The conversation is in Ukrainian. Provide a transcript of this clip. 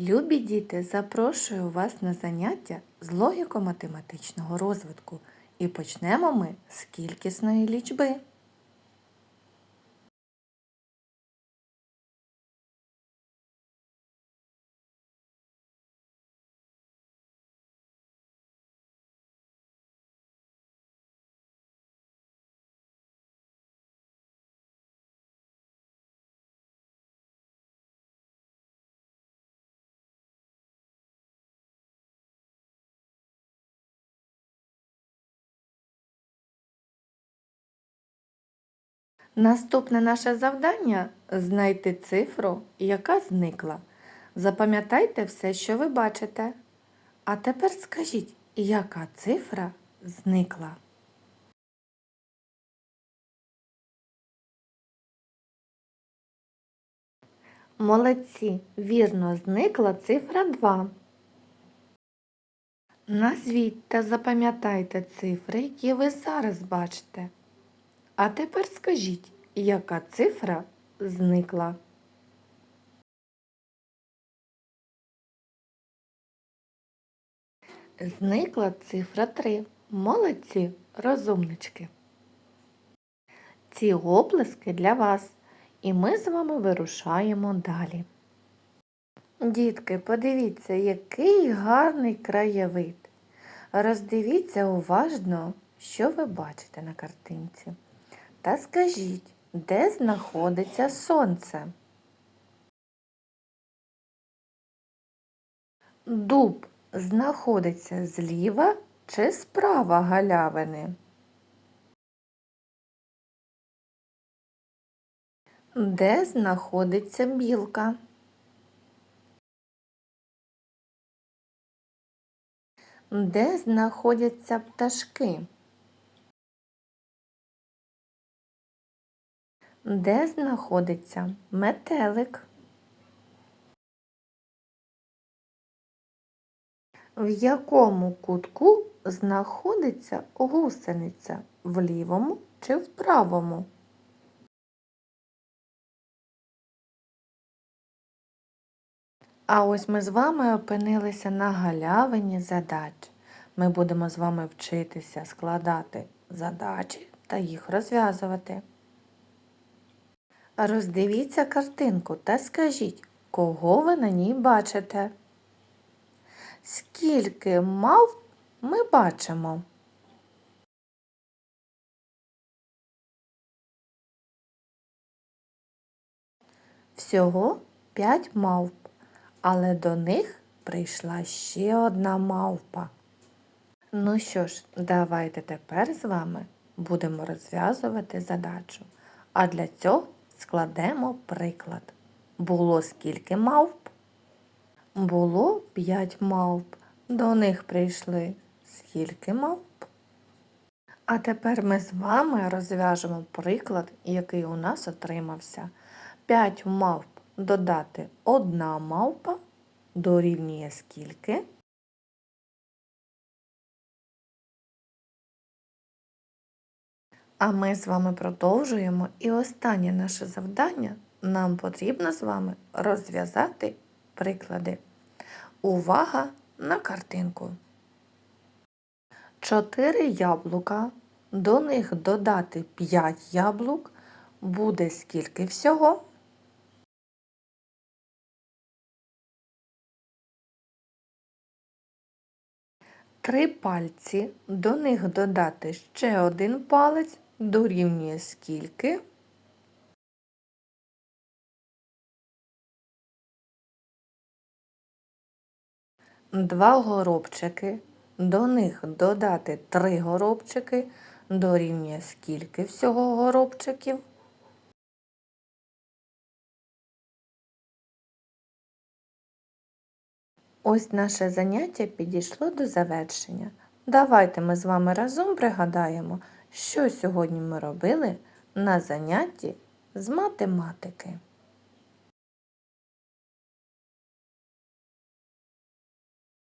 Любі діти, запрошую вас на заняття з логіко-математичного розвитку і почнемо ми з кількісної лічби. Наступне наше завдання знайти цифру, яка зникла. Запам'ятайте все, що ви бачите. А тепер скажіть, яка цифра зникла? Молодці, вірно, зникла цифра 2. Назвіть та запам'ятайте цифри, які ви зараз бачите. А тепер скажіть, яка цифра зникла? Зникла цифра 3. Молодці, розумнички. Ці оплески для вас, і ми з вами вирушаємо далі. Дітки, подивіться, який гарний краєвид. Роздивіться уважно, що ви бачите на картинці. Та скажіть, де знаходиться сонце? Дуб знаходиться зліва чи справа галявини? Де знаходиться білка? Де знаходяться пташки? Де знаходиться метелик? В якому кутку знаходиться гусениця? В лівому чи в правому? А ось ми з вами опинилися на галявині задач. Ми будемо з вами вчитися складати задачі та їх розв'язувати. Роздивіться картинку та скажіть, кого ви на ній бачите? Скільки мав ми бачимо? Всього п'ять мавп, але до них прийшла ще одна мавпа. Ну що ж, давайте тепер з вами будемо розв'язувати задачу. А для цього складемо приклад. Було скільки мавп? Було п'ять мавп. До них прийшли скільки мавп? А тепер ми з вами розв'яжемо приклад, який у нас отримався. П'ять мавп додати одна мавпа дорівнює скільки? А ми з вами продовжуємо. І останнє наше завдання нам потрібно з вами розв'язати приклади. Увага на картинку. Чотири яблука. До них додати 5 яблук. Буде скільки всього? Три пальці. До них додати ще один палець дорівнює скільки? Два горобчики. До них додати три горобчики. Дорівнює скільки всього горобчиків? Ось наше заняття підійшло до завершення. Давайте ми з вами разом пригадаємо, що сьогодні ми робили на занятті з математики.